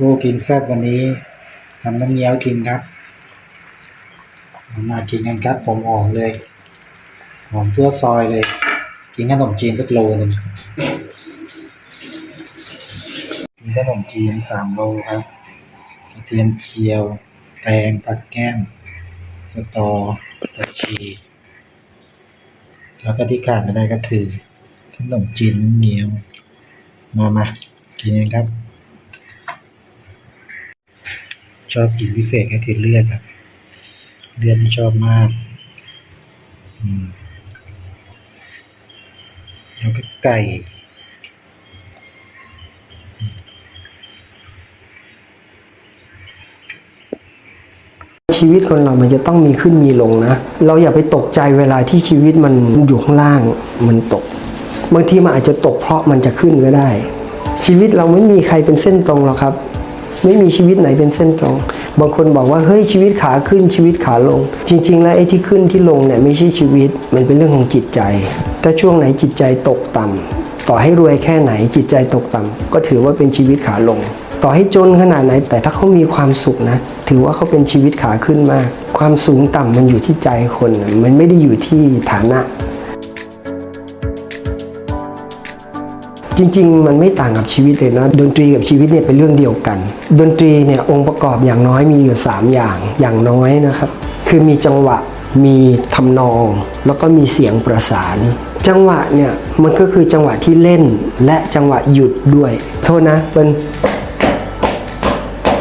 ก้กินแซ่บวันนี้ทำน้ำเงี้ยวกินครับ มากินกันครับผมออกเลยหอมทั่วซอยเลย กินขนมจีนสักโลหนึ่งกินขนมจีนสามโลครับกระเทียมเคียวแตงผักแก้ม สตอผักชี แล้วก็ที่ขาดไม่ได้ก็คือขนมจีนน้ำเงี้ยว มามากินกันครับ ชอบกินพิเศษก็คือเลือดครับ เลือดที่ชอบมากมแล้วก็ไก่ชีวิตคนเรามันจะต้องมีขึ้นมีลงนะ เราอย่าไปตกใจเวลาที่ชีวิตมันอยู่ข้างล่างมันตก บางทีมันอาจจะตกเพราะมันจะขึ้นก็ได้ ชีวิตเราไม่มีใครเป็นเส้นตรงหรอกครับ ไม่มีชีวิตไหนเป็นเส้นตรง บางคนบอกว่าเฮ้ยชีวิตขาขึ้นชีวิตขาลง จริง ๆ แล้วไอ้ที่ขึ้นที่ลงเนี่ยไม่ใช่ชีวิต มันเป็นเรื่องของจิตใจ ถ้าช่วงไหนจิตใจตกต่ำต่อให้รวยแค่ไหนจิตใจตกต่ำก็ถือว่าเป็นชีวิตขาลง ต่อให้จนขนาดไหนแต่ถ้าเขามีความสุขนะ ถือว่าเขาเป็นชีวิตขาขึ้นมาก ความสูงต่ำมันอยู่ที่ใจคน มันไม่ได้อยู่ที่ฐานะ จริง ๆ มันไม่ต่างกับชีวิตเลยนะ ดนตรีกับชีวิตเนี่ยเป็นเรื่องเดียวกัน ดนตรีเนี่ยองค์ประกอบอย่างน้อยมีอยู่ 3 อย่างอย่างน้อยนะครับ คือมีจังหวะมีทำนอง แล้วก็มีเสียงประสาน จังหวะเนี่ยมันก็คือจังหวะที่เล่นและจังหวะหยุดด้วย โทษนะเป็น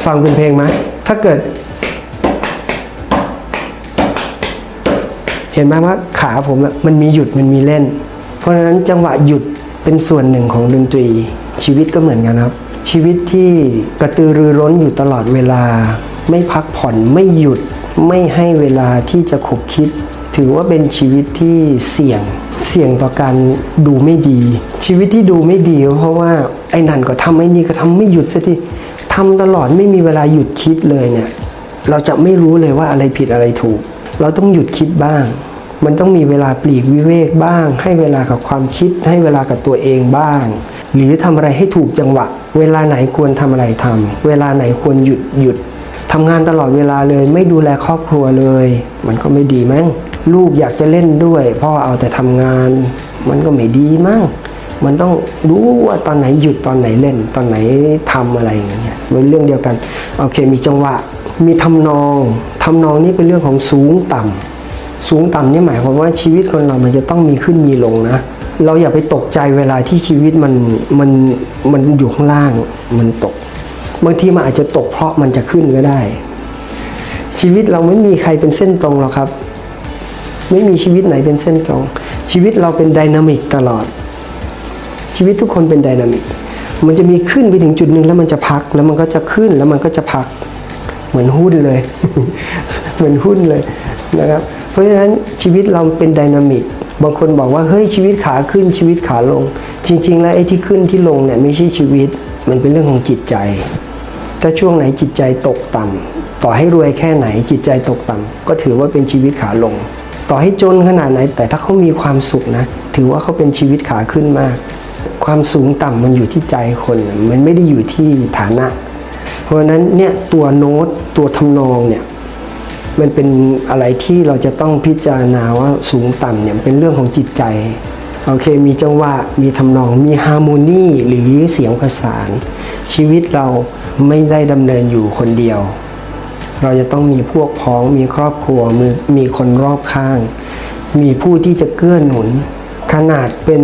ฟังเป็นเพลงไหมถ้าเกิด เห็นไหมว่าขาผมมันมีหยุดมันมีเล่น เพราะฉะนั้นจังหวะหยุด เป็นส่วนหนึ่งของดนตรี ชีวิตก็เหมือนกันครับ ชีวิตที่กระตือรือร้นอยู่ตลอดเวลา ไม่พักผ่อนไม่หยุดไม่ให้เวลาที่จะขบคิด ถือว่าเป็นชีวิตที่เสี่ยงเสี่ยงต่อการดูไม่ดี ชีวิตที่ดูไม่ดีเพราะว่าไอ้นั่นก็ทำไอ้นี่ก็ทำไม่หยุดสักทีทำตลอดไม่มีเวลาหยุดคิดเลยเนี่ยเราจะไม่รู้เลยว่าอะไรผิดอะไรถูก เราต้องหยุดคิดบ้าง มันต้องมีเวลาปลีกวิเวกบ้าง ให้เวลากับความคิด ให้เวลากับตัวเองบ้าง หรือทำอะไรให้ถูกจังหวะ เวลาไหนควรทำอะไรทำเวลาไหนควรหยุดหยุดทำงานตลอดเวลาเลย ไม่ดูแลครอบครัวเลย มันก็ไม่ดีมั้งลูกอยากจะเล่นด้วยพ่อเอาแต่ทำงาน มันก็ไม่ดีมั้งมันต้องรู้ว่าตอนไหนหยุดตอนไหนเล่น ตอนไหนทำอะไรอย่างเงี้ยเป็นเรื่องเดียวกันโอเคมีจังหวะ มีทำนองทำนองนี่เป็นเรื่องของสูงต่ำ สูงต่ำนี่หมายความว่าชีวิตคนเรามันจะต้องมีขึ้นมีลงนะ เราอย่าไปตกใจเวลาที่ชีวิตมันมันมันอยู่ข้างล่างมันตก บางทีมันอาจจะตกเพราะมันจะขึ้นก็ได้ ชีวิตเราไม่มีใครเป็นเส้นตรงหรอกครับ ไม่มีชีวิตไหนเป็นเส้นตรง ชีวิตเราเป็นไดนามิกตลอด ชีวิตทุกคนเป็นไดนามิกมันจะมีขึ้นไปถึงจุดหนึ่งแล้วมันจะพักแล้วมันก็จะขึ้นแล้วมันก็จะพัก เหมือนหุ้นเลย เหมือนหุ้นเลยนะครับ เพราะฉะนั้นชีวิตเราเป็นไดนามิกบางคนบอกว่าเฮ้ยชีวิตขาขึ้นชีวิตขาลง จริง ๆ แล้วไอ้ที่ขึ้นที่ลงเนี่ยไม่ใช่ชีวิตมันเป็นเรื่องของจิตใจ ถ้าช่วงไหนจิตใจตกต่ำต่อให้รวยแค่ไหนจิตใจตกต่ำก็ถือว่าเป็นชีวิตขาลง ต่อให้จนขนาดไหนแต่ถ้าเขามีความสุขนะ ถือว่าเขาเป็นชีวิตขาขึ้นมาก ความสูงต่ำมันอยู่ที่ใจคน มันไม่ได้อยู่ที่ฐานะ เพราะฉะนั้นเนี่ยตัวโน้ตตัวทำนองเนี่ย มันเป็นอะไรที่เราจะต้องพิจารณาว่าสูงต่ำเนี่ยเป็นเรื่องของจิตใจ โอเคมีจังหวะมีทำนองมีฮาร์โมนีหรือเสียงประสาน ชีวิตเราไม่ได้ดำเนินอยู่คนเดียว เราจะต้องมีพวกพ้องมีครอบครัวมีมีคนรอบข้าง มีผู้ที่จะเกื้อหนุน ขนาดเป็น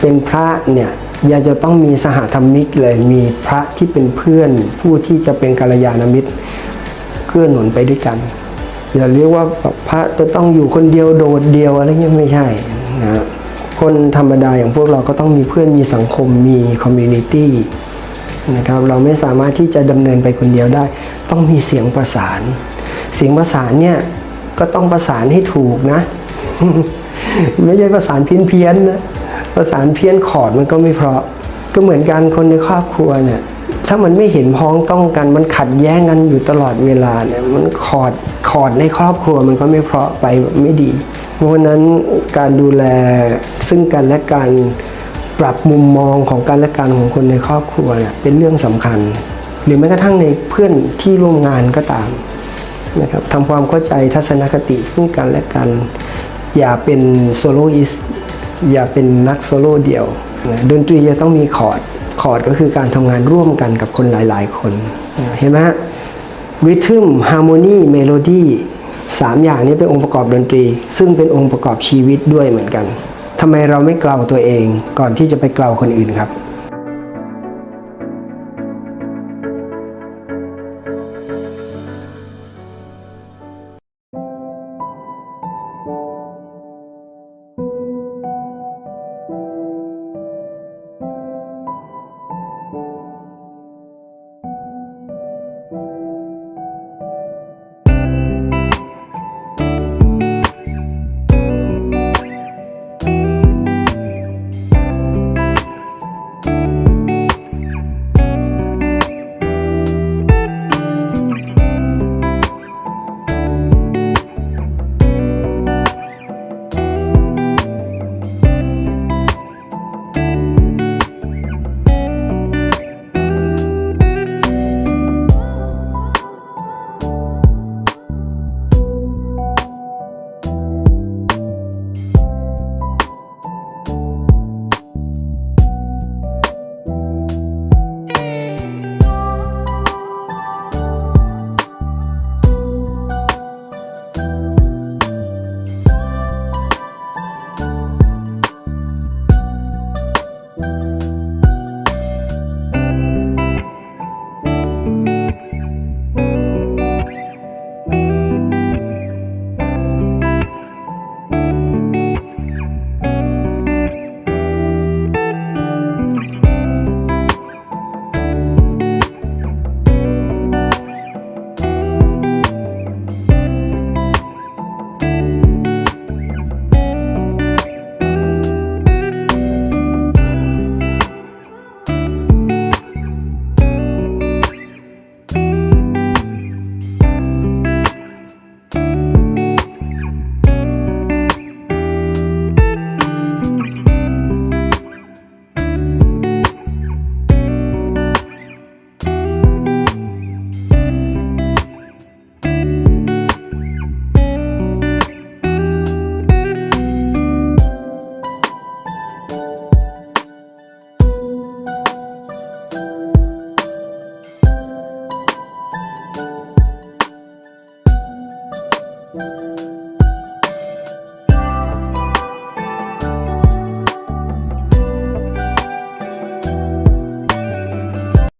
เป็นพระเนี่ยยังจะต้องมีสหธรรมิกเลยมีพระที่เป็นเพื่อนผู้ที่จะเป็นกัลยาณมิตรเกื้อหนุนไปด้วยกัน อย่าเรียกว่าพระจะต้องอยู่คนเดียวโดดเดียวอะไรเงี้ยไม่ใช่นะคนธรรมดาอย่างพวกเราก็ต้องมีเพื่อนมีสังคมมีคอมมูนิตี้นะครับเราไม่สามารถที่จะดำเนินไปคนเดียวได้ ต้องมีเสียงประสาน เสียงประสานเนี่ยก็ต้องประสานให้ถูกนะ ไม่ใช่ประสานเพี้ยนเพี้ยนๆนะประสานเพี้ยนคอดมันก็ไม่เพราะ ก็เหมือนกันคนในครอบครัวเนี่ย ถ้ามันไม่เห็นพ้องต้องกัน มันขัดแย้งกันอยู่ตลอดเวลาเนี่ยมันคอดคอดในครอบครัวมันก็ไม่เพราะไปไม่ดี เพราะนั้นการดูแลซึ่งกันและกันปรับมุมมองของกันและกันของคนในครอบครัวเนี่ยเป็นเรื่องสำคัญ หรือแม้กระทั่งในเพื่อนที่ร่วมงานก็ตามนะครับทำความเข้าใจทัศนคติซึ่งกันและกัน อย่าเป็นโซโลอิสอย่าเป็นนักโซโล่เดี่ยวนะดนตรีจะต้องมีคอร์ด คอร์ดก็คือการทำงานร่วมกันกับคนหลายๆ คน เห็นไหมฮะริทึมฮาร์โมนีเมโลดี้สามอย่างนี้เป็นองค์ประกอบดนตรี ซึ่งเป็นองค์ประกอบชีวิตด้วยเหมือนกันทำไมเราไม่เกลาตัวเองก่อนที่จะไปเกลาคนอื่นครับ